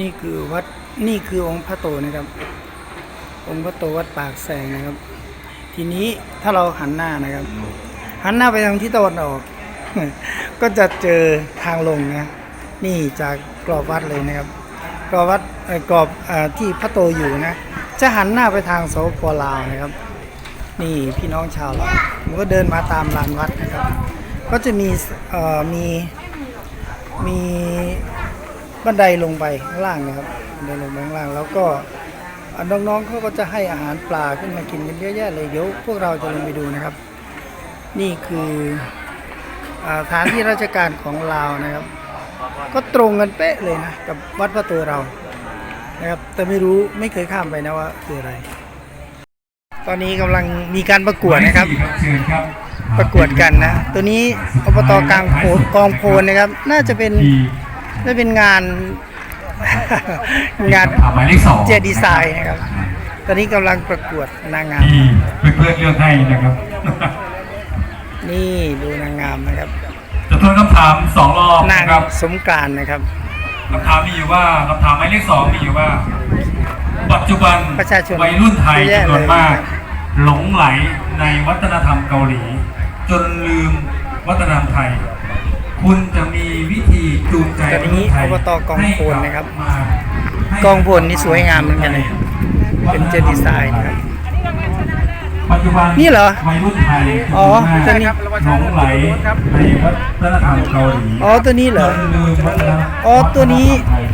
นี่คือวัดนี่คือองค์พระโตนะครับ องค์พระโตวัดปากแสงนะครับ ทีนี้ถ้าเราหันหน้านะครับ หันหน้าไปทางทิศตะวันออก ก็จะเจอทางลงนะนี่จากกรอบวัดเลยนะครับ กรอบวัดกรอบอที่พระโตอยู่นะ จะหันหน้าไปทางโสปลาวนะครับ นี่พี่น้องชาวลาวผมก็เดินมาตามลานวัดนะครับ ก็จะมีมีมี บันไดลงไปข้างล่างนะครับบันไดลงไปข้างล่าง แล้วก็อ่าน้องๆเขาก็จะให้อาหารปลาขึ้นมากินกันเยอะแยะเลยเดี๋ยวพวกเราจะลงไปดูนะครับ นี่คืออาสถานที่ราชการของลาวนะครับ ก็ตรงกันเป๊ะเลยนะกับวัดพระตัวเรานะครับแต่ไม่รู้ไม่เคยข้ามไปนะว่าคืออะไร ตอนนี้กำลังมีการประกวดนะครับเชิญครับ ประกวดกันนะ ตัวนี้อบตกลางโพกองโพนนะครับ น่าจะเป็นที่น่า จะเป็นงาน งานอ่หมายเลขสองเจดีไซน์นะครับ ตอนนี้กำลังประกวดนางงามที่เพื่อนๆเลือกให้นะครับ นี่ดูนางงามนะครับ จะทวนคำถามสองรอบนางนะครับสงกรานต์นะครับคำถามมีอยู่ว่าคำถามหมายเลขสองมีอยู่ว่า ปัจจุบันประชาชนวัยรุ่นไทยเยอะแยะจำนวนมากเลยนะครับหลงไหลในวัฒนธรรมเกาหลี จนลืมวัฒนธรรมไทย คุณจะมีวิธีจูงใจตอนนี้วัยรุ่ไทยอบตกองโพนนะครับให้กลัมาให้กองโพนนี่สวยงามเหมือนกันเลยเป็นเจดีไซน์นะครับปัจจุบันนี่เหรอวัยรุ่นไทยอ๋อจำนวนมากตัวนี้หลงไหลในวัฒนธรรมเกาหลีอ๋อตัวนี้เหรอจนลืมวัฒนธรรมอ๋อตัวนี้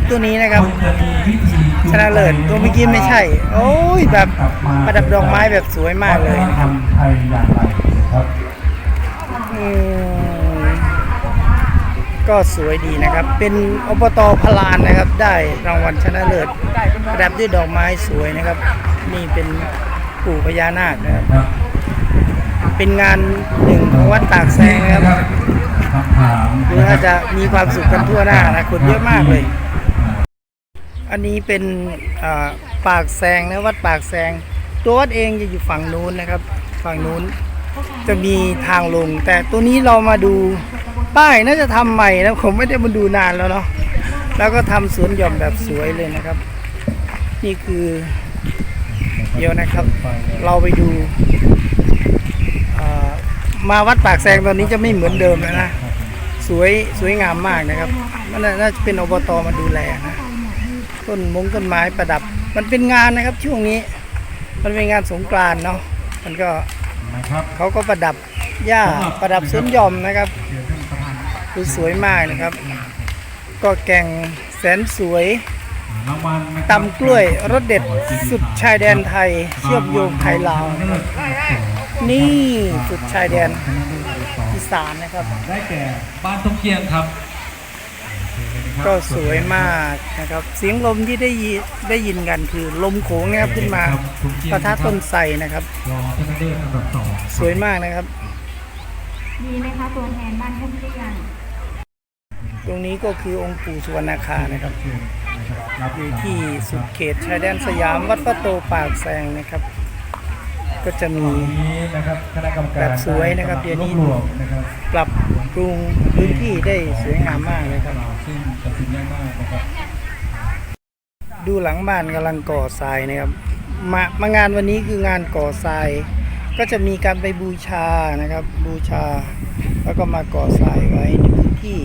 ตัวนี้นะครับณจะมีวิธีจูงชนะเลิศตัวเมื่อกี้ไม่ใช่ โอ้ยแบบประดับดอกไม้แบบสวยมากเลยวัฒนธรรมไทยอย่างไรครับอืม ก็สวยดีนะครับ เป็นอบตพลานนะครับ ได้รางวัลชนะเลิศประดับด้วยดอกไม้สวยนะครับ นี่เป็นปู่พญานาคนะครับ เป็นงานหนึ่งของวัดตากแซงนะครับดูน่าจะมีความสุขกันทั่วหน้านะคนเยอะมากเลย อันนี้เป็นปากแซงนะวัดปากแซง ตัววัดเองจะอยู่ฝั่งนู้นนะครับ ฝั่งนู้นจะมีทางลง แต่ตัวนี้เรามาดู ป้ายน่าจะทำใหม่นะผมไม่ได้มาดูนานแล้วเนาะแล้วก็ทำสวนหย่อมแบบสวยเลยนะครับ นี่คือเดี๋ยวนะครับ เราไปดูอ่ามาวัดปากแซงตอนนี้จะไม่เหมือนเดิมแล้วนะสวยสวยงามมากนะครับมันน่าน่าจะเป็นอบตมาดูแลนะต้นมงต้นไม้ประดับ มันเป็นงานนะครับช่วงนี้ มันเป็นงานสงกรานต์เนาะมันก็นะครับเขาก็ประดับหญ้าประดับสวนหย่อมนะครับ คือสวยมากนะครับ ก็แก่งแสนสวยรางวัลนะครับตำกล้วยรสเด็ดสุดชายแดนไทย เชื่อมโยงไทยลาวนะครับนี่สุดชายแดนอีสานนะครับ ได้แก่บ้านต้มเกียงครับ ก็สวยมากนะครับ เสียงลมที่ได้ยินได้ยินกันคือลมโขงนะครับขึ้นมาปะทะต้นไทรนะครับรองชนะเลิศอันดับสองสวยมากนะครับ มีไหมคะตัวแทนบ้านท่านเรียน ตรงนี้ก็คือองค์ปู่สุวรรณคานะครับอยู่ที่สุดเขตชายแดนสยามวัดพระโตปากแซงนะครับ ก็จะมีแบบสวยนะครับเดี๋ยวนี้ปรับปรุงพื้นที่ได้สวยงามมากเลยครับซึ่งตัดสินได้มากนะครับดูหลังบ้านกำลังก่อทรายนะครับมามางานวันนี้คืองานก่อทราย ก็จะมีการไปบูชานะครับ บูชา แล้วก็มาก่อทรายไว้ในพื้นที่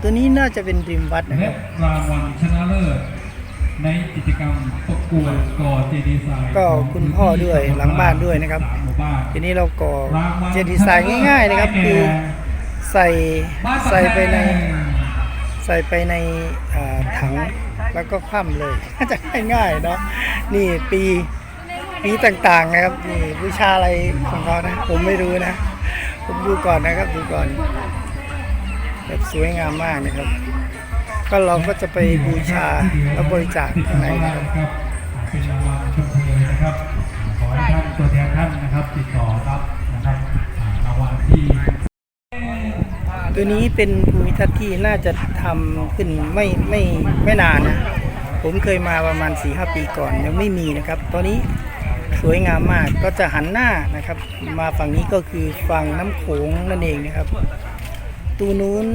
ตัวนี้น่าจะเป็นริมวัดนะคและรับรางวัลชนะเลิศในกิจกรรมประกวดก่อเจดีไซน์ก็คุณพ่อด้วยหลังบ้านด้วยนะครับหมู่บ้านทีนี้เราก่อรางวัลเจดีไซน์ง่าย ๆ นะครับ คือใส่ใส่ไปในใส่ไปในอ่าถังแล้วก็คว่ำเลยน่าจะง่ายๆเนาะนี่ปีปีต่างๆนะครับนี่บูชาอะไรของเขานะ ผมไม่รู้นะ ผมดูก่อนนะครับดูก่อน แบบสวยงามมากนะครับ ก็เราก็จะไปบูชาแล้วบริจาคข้างในนะครับเป็นรางวัลชมเชยนะครับขอให้ท่านตัวแทนท่านนะครับ ติดต่อรับนะครับอ่ารางวัลที่ตัวนี้เป็นภูมิทัศน์ที่น่าจะทำขึ้นไม่ไม่ไม่นานนะ ผมเคยมาประมาณ4ีหปีก่อนยังไม่มีนะครับ ตอนนี้สวยงามมากก็จะหันหน้านะครับ มาฝั่งนี้ก็คือฝั่งน้ำโขงนั่นเองนะครับ ตูนู้น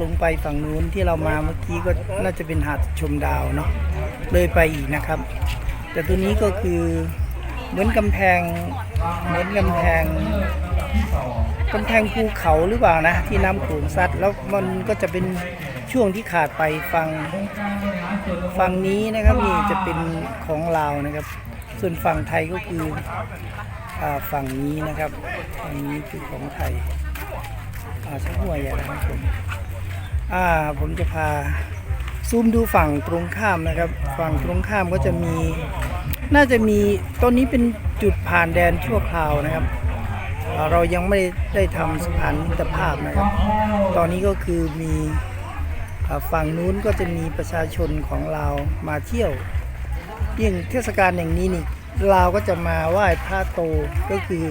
ลงไปฝั่งนู้นที่เรามาเมื่อกี้ก็น่าจะเป็นหาดชมดาวเนาะเลยไปอีกนะครับ แต่ตัวนี้ก็คือเหมือนกำแพงเหมือนกำแพงกำแพงภูเขาหรือเปล่านะ ที่น้ำโขงซัดแล้วมันก็จะเป็นช่วงที่ขาดไปฝั่งฝั่งนี้นะครับนี่จะเป็นของลาวนะครับ ส่วนฝั่งไทยก็คืออฝั่งนี้นะครับฝั่งนี้คือของไทยาชักหัวใหญ่นะครับผมอ่าผมจะพาซูมดูฝั่งตรงข้ามนะครับ ฝั่งตรงข้ามก็จะมี น่าจะมีตอนนี้เป็นจุดผ่านแดนชั่วคราวนะครับ เรายังไม่ได้ทำสะพานมิตรภาพนะครับ ตอนนี้ก็คือมีฝั่งนู้นก็จะมีประชาชนของเรามาเที่ยวยิ่งเทศกาลอย่างนี้นี่เราวก็จะมาไหว้พระโตก็คือ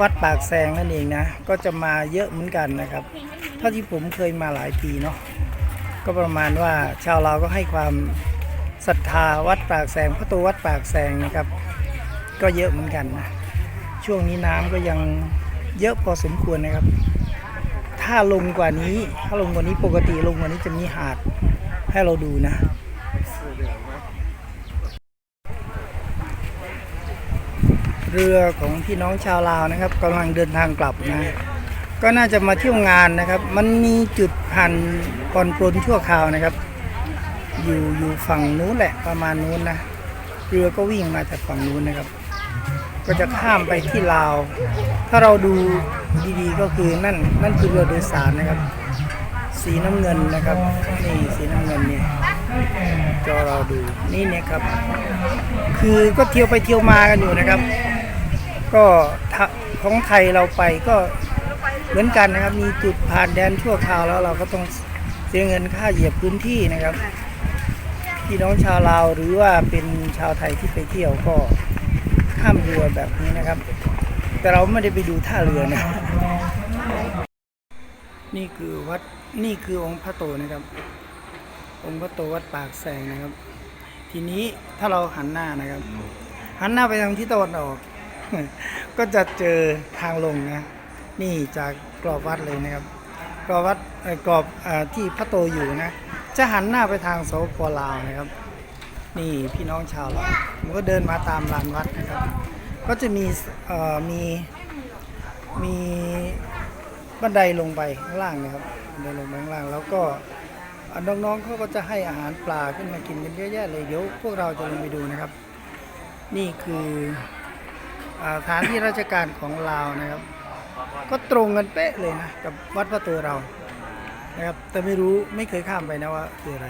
วัดปากแซงนั่นเองนะ ก็จะมาเยอะเหมือนกันนะครับ เท่าที่ผมเคยมาหลายปีเนาะก็ประมาณว่าชาวเราก็ให้ความศรัทธาวัดปากแซงพระตัววัดปากแซงนะครับ ก็เยอะเหมือนกันนะช่วงนี้น้ำก็ยังเยอะพอสมควรนะครับ ถ้าลงกว่านี้ถ้าลงกว่านี้ปกติลงกว่านี้จะมีหาดให้เราดูนะ เรือของพี่น้องชาวลาวนะครับกำลังเดินทางกลับนะ ก็น่าจะมาเที่ยวงานนะครับ มันมีจุดผ่านปอนปลนชั่วคราวนะครับ อยู่อยู่ฝั่งนู้นแหละประมาณนู้นนะ เรือก็วิ่งมาจากฝั่งนู้นนะครับ ก็จะข้ามไปที่ลาว ถ้าเราดูดีๆก็คือนั่นนั่นคือเรือโดยสารนะครับ สีน้ำเงินนะครับนี่สีน้ำเงินนี่จอเราดูนี่เนี่ยครับ คือก็เที่ยวไปเที่ยวมากันอยู่นะครับ ก็ของไทยเราไปก็เหมือนกันนะครับ มีจุดผ่านแดนชั่วคราวแล้วเราก็ต้องเสียเงินค่าเหยียบพื้นที่นะครับพี่น้องชาวลาวหรือว่าเป็นชาวไทยที่ไปเที่ยวก็ข้ามเรือแบบนี้นะครับ แต่เราไม่ได้ไปดูท่าเรือนะนี่คือวัดนี่คือองค์พระโตนะครับ องค์พระโตวัดปากแสงนะครับ ทีนี้ถ้าเราหันหน้านะครับ หันหน้าไปทางที่ตะวันออก ก็จะเจอทางลงนะ นี่จากกรอบวัดเลยนะครับ กรอบวัดกรอบอที่พระโตอยู่นะ จะหันหน้าไปทางโสปลาวนะครับ นี่พี่น้องชาวลาวผมก็เดินมาตามลานวัดนะครับ ก็จะมีมีมีบันไดลงไปข้างล่างนะครับบันไดลงไปข้างล่าง แล้วก็น้องๆเขาก็จะให้อาหารปลาขึ้นมากินกันเยอะแยะเลยเดี๋ยวพวกเราจะลงไปดูนะครับ นี่คือ สถานที่ราชการของลาวนะครับ ก็ตรงกันเป๊ะเลยนะ กับวัดพระตัวเรานะครับ แต่ไม่รู้ไม่เคยข้ามไปนะว่าคืออะไร